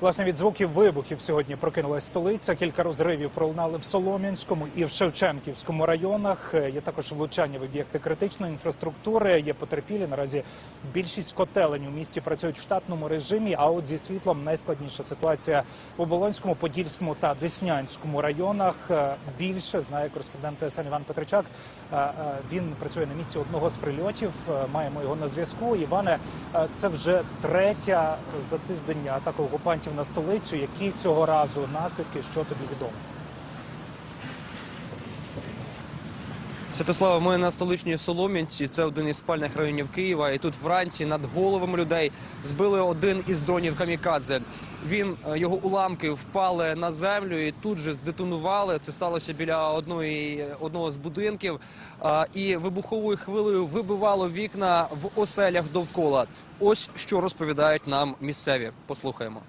Власне, від звуків вибухів сьогодні прокинулась столиця. Кілька розривів пролунали в Солом'янському і в Шевченківському районах. Е, Є також влучання в об'єкти критичної інфраструктури. Є потерпілі. Наразі більшість котелень у місті працюють в штатному режимі. А от зі світлом найскладніша ситуація в Оболонському, Подільському та Деснянському районах. Е, Більше знає кореспондент ТСН Іван Петричак. Е, Він працює на місці одного з прильотів. Маємо його на зв'язку. Іване, це вже третя за тиждень атака окупантів на столицю. Які цього разу наслідки, що тобі відомо? Святослава, ми на столичній Солом'янці. Це один із спальних районів Києва. І тут вранці над головами людей збили один із дронів камікадзе. Він е, його уламки впали на землю і тут же здетонували. Це сталося біля одної одного з будинків. І вибуховою хвилею вибивало вікна в оселях довкола. Ось що розповідають нам місцеві. Послухаємо.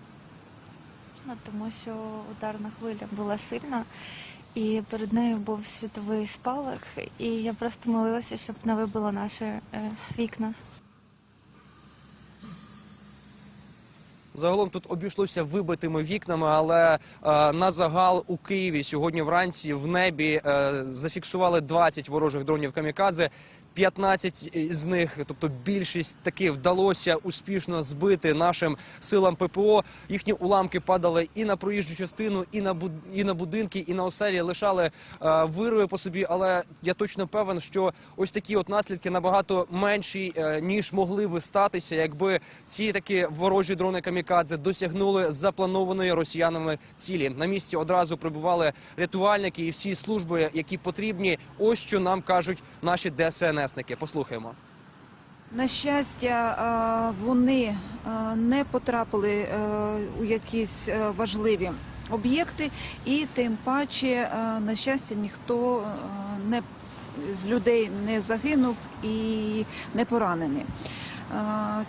Ну, тому що ударна хвиля була сильна, і перед нею був світовий спалах, і я просто молилася, щоб не вибило наші е, вікна. Загалом тут обійшлося вибитими вікнами, але е, на загал у Києві сьогодні вранці в небі е, зафіксували 20 ворожих дронів камікадзе. 15 з них, тобто більшість таки вдалося успішно збити нашим силам ППО. Їхні уламки падали і на проїжджу частину, і на буд- і на будинки, і на оселі лишали е, вирови по собі. Але я точно певен, що ось такі от наслідки набагато менші е, ніж могли би статися, якби ці такі ворожі дрони камікадзе досягнули запланованої росіянами цілі. На місці одразу прибували рятувальники і всі служби, які потрібні. Ось що нам кажуть наші ДСНСники. Послухаємо. На щастя, вони не потрапили е, у якісь е, важливі об'єкти, і тим паче, е, на щастя, ніхто не з людей не загинув і не поранений.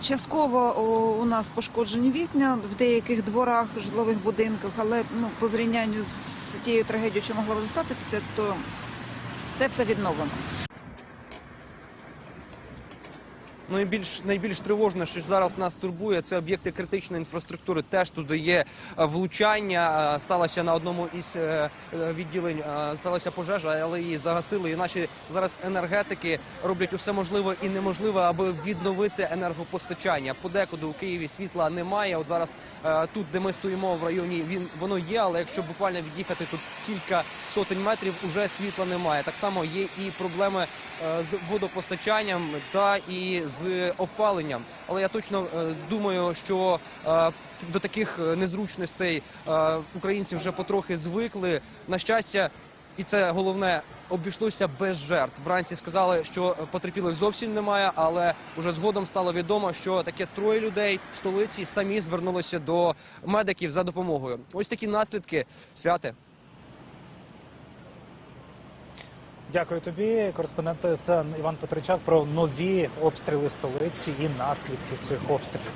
Частково у нас пошкоджені вікна в деяких дворах, житлових будинках, але ну, по зрівнянню з тією трагедією, що могла б статися, то це все відновлено. Ну і більш найбільш тривожне, що зараз нас турбує, це об'єкти критичної інфраструктури. Теж туди є е, влучання. Е, Сталося на одному із е, відділень. Сталася пожежа, але її загасили. І наші зараз енергетики роблять усе можливе і неможливе, аби відновити енергопостачання. Подекуди у Києві світла немає. От зараз тут, де ми стоїмо в районі, він воно є. Але якщо буквально від'їхати тут кілька сотень метрів, уже світла немає. Так само є і проблеми з водопостачанням та і з опаленням. Але я точно е, думаю, що е, до таких е, незручностей українці вже потрохи звикли. На щастя, і це головне. Обійшлося без жертв. Вранці сказали, що потерпілих зовсім немає, але вже згодом стало відомо, що таке троє людей в столиці самі звернулися до медиків за допомогою. Ось такі наслідки святи. Дякую тобі, кореспондент ТСН Іван Петричак, про нові обстріли столиці і наслідки цих обстрілів.